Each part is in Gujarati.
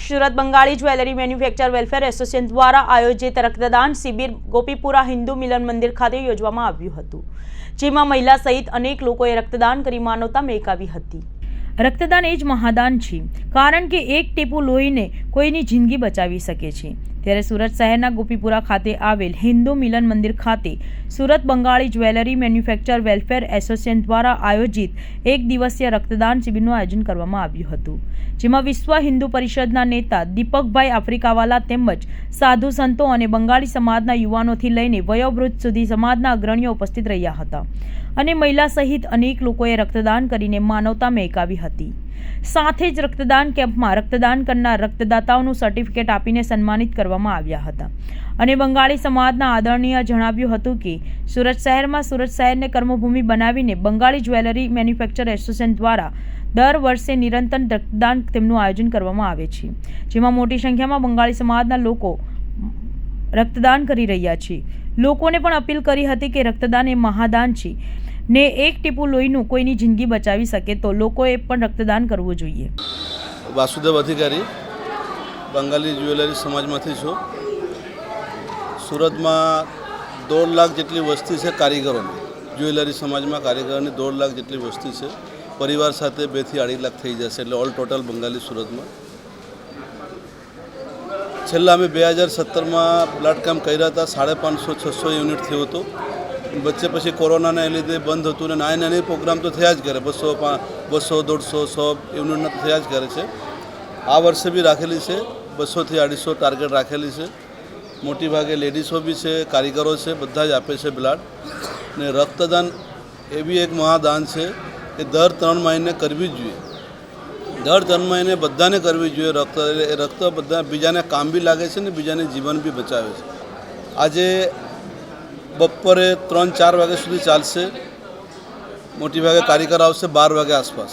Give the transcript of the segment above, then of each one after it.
Surat Bengali jewellery manufacture welfare association દ્વારા આયોજિત રક્તદાન શિબિર ગોપીપુરા હિન્દુ મિલન મંદિર ખાતે યોજવામાં આવ્યું હતું, જેમાં મહિલા સહિત અનેક લોકોએ રક્તદાન કરી માનવતા મેકાવી હતી. રક્તદાન એ જ મહાદાન છે, કારણ કે એક ટીપું લોહીને કોઈની જિંદગી બચાવી શકે છે. ત્યારે સુરત શહેરના ગોપીપુરા ખાતે આવેલ હિન્દુ મિલન મંદિર ખાતે Surat Bengali jewellery manufacture welfare association દ્વારા આયોજિત એક દિવસીય રક્તદાન શિબિરનું આયોજન કરવામાં આવ્યું હતું, જેમાં વિશ્વ હિન્દુ પરિષદના નેતા દીપકભાઈ આફ્રિકાવાલા તેમજ સાધુ સંતો અને બંગાળી સમાજના યુવાનોથી લઈને વયોવૃદ્ધ સુધી સમાજના અગ્રણીઓ ઉપસ્થિત રહ્યા હતા અને મહિલા સહિત અનેક લોકોએ રક્તદાન કરીને માનવતા મહેકાવી હતી. સાથે જ રક્તદાન કેમ્પમાં રક્તદાન કરનાર રક્તદાતાઓનું સર્ટિફિકેટ આપીને સન્માનિત કરવામાં આવ્યા હતા. અને બંગાળી સમાજના આદરણીય જણાવ્યું હતું કે, સુરત શહેરમાં સુરત શહેરને કર્મભૂમિ બનાવીને બંગાળી જ્વેલરી મેન્યુફેક્ચર એસોસિએશન દ્વારા દર વર્ષે નિરંતર રક્તદાન તેમનું આયોજન કરવામાં આવે છે. જેમાં મોટી સંખ્યામાં બંગાળી સમાજના લોકો રક્તદાન કરી રહ્યા છે. લોકોને પણ અપીલ કરી હતી કે રક્તદાન એ મહાદાન છે. ને એક ટીપું લોહીનું કોઈની જિંદગી બચાવી શકે તો લોકોએ પણ રક્તદાન કરવું જોઈએ. વાસુદેવ અધિકારી બંગાળી જ્વેલરી સમાજમાંથી છું. સુરતમાં દોઢ લાખ જેટલી વસ્તી છે કારીગરોની. જ્વેલરી સમાજમાં કારીગરોની દોઢ લાખ જેટલી વસ્તી છે. પરિવાર સાથે બેથી અઢી લાખ થઈ જશે એટલે ઓલ ટોટલ બંગાળી સુરતમાં. છેલ્લા અમે બે હજાર સત્તરમાં બ્લડ કેમ્પ કર્યા હતા, સાડા પાંચસો, છસો યુનિટ થયું હતું. વચ્ચે પછી કોરોનાને લીધે બંધ હતું ને નાની નાની પ્રોગ્રામ તો થયા જ કરે. બસો બસો, દોઢસો, સો તો થયા જ કરે છે. આ વર્ષે બી રાખેલી છે. બસોથી અઢીસો ટાર્ગેટ રાખેલી છે. મોટી ભાગે લેડીઝો બી છે, કારીગરો છે, બધા જ આપે છે બ્લડ ને રક્તદાન એ બી એક મહાદાન છે એ દર ત્રણ મહિને કરવી જ જોઈએ. દર ત્રણ મહિને બધાને કરવી જોઈએ રક્ત. એ રક્ત બધા બીજાને કામ બી લાગે છે ને બીજાને જીવન બી બચાવે છે. આજે બપોરે ત્રણ, ચાર વાગ્યા સુધી ચાલશે. મોટી ભાગે કારીગર આવશે બાર વાગ્યા આસપાસ.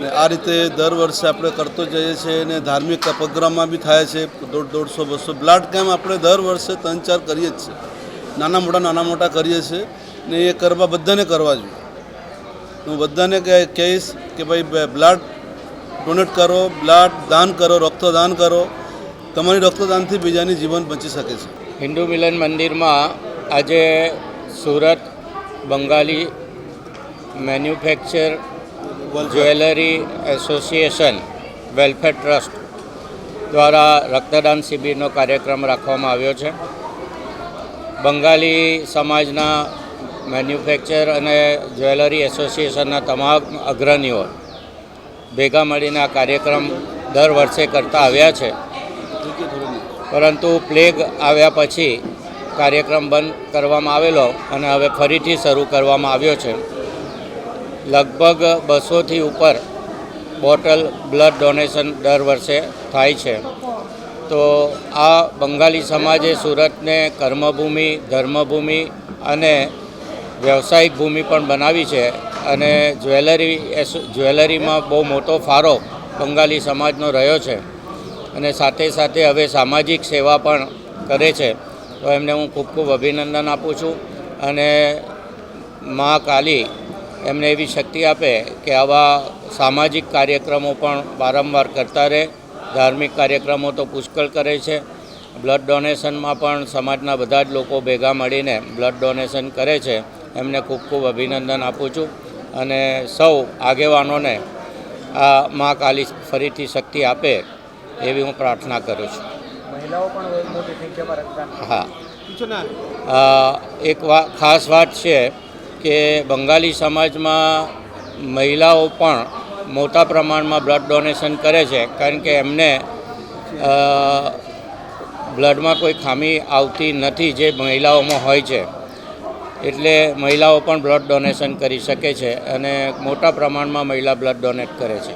ને આ રીતે દર વર્ષે આપણે કરતો જઈએ છીએ અને ધાર્મિક પ્રોગ્રામમાં બી થાય છે. દોઢ, દોઢસો, બસો બ્લડ કેમ્પ આપણે દર વર્ષે ત્રણ, ચાર કરીએ જ છીએ. નાના મોટા નાના મોટા કરીએ છીએ ને એ કરવા બધાને કરવા જોઈએ. હું બધાને કહીશ કે ભાઈ બ્લડ ડોનેટ કરો, બ્લડ દાન કરો, રક્તદાન કરો. તમારી રક્તદાનથી બીજાની જીવન બચી શકે છે. હિન્દુ મિલન મંદિરમાં આજે Surat, Bengali manufacture jewellery association, welfare trust દ્વારા રક્તદાન શિબિરનો કાર્યક્રમ રાખવામાં આવ્યો છે. બંગાળી સમાજના મેન્યુફેક્ચર અને જ્વેલરી એસોસિએશનના તમામ અગ્રણીઓ ભેગા મળીને આ કાર્યક્રમ દર વર્ષે કરતા આવ્યા છે. પરંતુ પ્લેગ આવ્યા પછી કાર્યક્રમ બંધ કરવામાં આવેલો અને હવે ફરીથી શરૂ કરવામાં આવ્યો છે. લગભગ બસોથી ઉપર બોટલ બ્લડ ડોનેશન દર વર્ષે થાય છે. તો આ બંગાળી સમાજે સુરતને કર્મભૂમિ, ધર્મભૂમિ અને વ્યવસાયિક ભૂમિ પણ બનાવી છે અને જ્વેલરી જ્વેલરીમાં બહુ મોટો ફાળો બંગાળી સમાજનો રહ્યો છે. અને સાથે સાથે હવે સામાજિક સેવા પણ કરે છે, તો એમને હું ખૂબ ખૂબ અભિનંદન આપું છું. અને મા કાલી એમને એવી શક્તિ આપે કે આવા સામાજિક કાર્યક્રમો પણ વારંવાર કરતા રહે. ધાર્મિક કાર્યક્રમો તો પુષ્કળ કરે છે. બ્લડ ડોનેશનમાં પણ સમાજના બધા જ લોકો ભેગા મળીને બ્લડ ડોનેશન કરે છે. એમને ખૂબ ખૂબ અભિનંદન આપું છું. અને સૌ આગેવાનોને આ મા કાલી ફરીથી શક્તિ આપે. એવી હું પ્રાર્થના કરું છું. મહિલાઓ પણ મોટી સંખ્યામાં રક્તદાન હા. એક વા ખાસ વાત છે કે બંગાળી સમાજમાં મહિલાઓ પણ મોટા પ્રમાણમાં બ્લડ ડોનેશન કરે છે કારણ કે એમને બ્લડમાં કોઈ ખામી આવતી નથી જે મહિલાઓમાં હોય છે. એટલે મહિલાઓ પણ બ્લડ ડોનેશન કરી શકે છે અને મોટા પ્રમાણમાં મહિલા બ્લડ ડોનેટ કરે છે.